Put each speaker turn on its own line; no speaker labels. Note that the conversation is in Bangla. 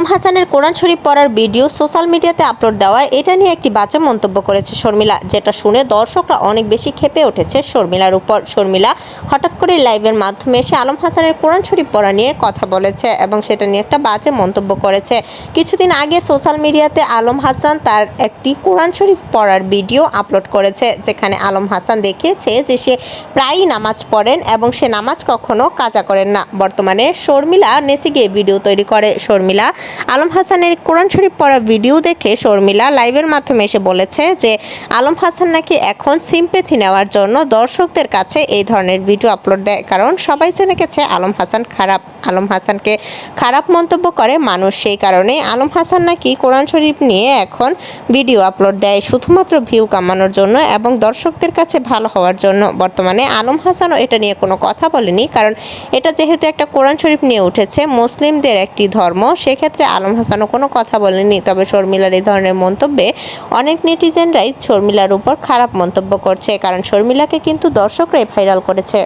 আলম হাসানের কোরআন শরীফ পড়ার ভিডিও সোশ্যাল মিডিয়াতে আপলোড দেওয়ায় এটা নিয়ে একটি বাচ্চা মন্তব্য করেছে শর্মিলা, যেটা শুনে দর্শকরা অনেক বেশি ক্ষেপে উঠেছে শর্মিলার উপর। শর্মিলা হঠাৎ করে লাইভের মাধ্যমে এসে আলম হাসানের কোরআন শরীফ পড়া নিয়ে কথা বলেছে এবং সেটা নিয়ে একটা বাজে মন্তব্য করেছে। কিছুদিন আগে সোশ্যাল মিডিয়াতে আলম হাসান তার একটি কোরআন শরীফ পড়ার ভিডিও আপলোড করেছে, যেখানে আলম হাসান দেখিয়েছে যে সে প্রায়ই নামাজ পড়েন এবং সে নামাজ কখনো কাজা করেন না। বর্তমানে শর্মিলা নেচে গিয়ে ভিডিও তৈরি করে। শর্মিলা আলম হাসানের কোরআন শরীফ পড়া ভিডিও দেখে শর্মিলা লাইভের মাধ্যমে এসে বলেছে যে, আলম হাসান নাকি এখন সিম্পেথি নেওয়ার জন্য দর্শকদের কাছে এই ধরনের ভিডিও আপলোড দেয়। কারণ সবাই জেনে গেছে আলম হাসান খারাপ। আলম হাসানকে খারাপ মন্তব্য করে মানুষ সেই কারণে। আলম হাসান নাকি কোরআন শরীফ নিয়ে এখন ভিডিও আপলোড দেয় শুধুমাত্র ভিউ কামানোর জন্য এবং দর্শকদের কাছে ভালো হওয়ার জন্য। বর্তমানে আলম হাসানও এটা নিয়ে কোনো কথা বলেনি, কারণ এটা যেহেতু একটা কোরআন শরীফ নিয়ে উঠেছে, মুসলিমদের একটি ধর্ম, সেক্ষেত্রে আলম হাসানও কোনো কথা বলেনি। তবে শর্মিলার এই ধরনের মন্তব্যে অনেক নেটিজেনরাই শর্মিলার উপর খারাপ মন্তব্য করছে, কারণ শর্মিলাকে কিন্তু দর্শকরাই ভাইরাল করেছে।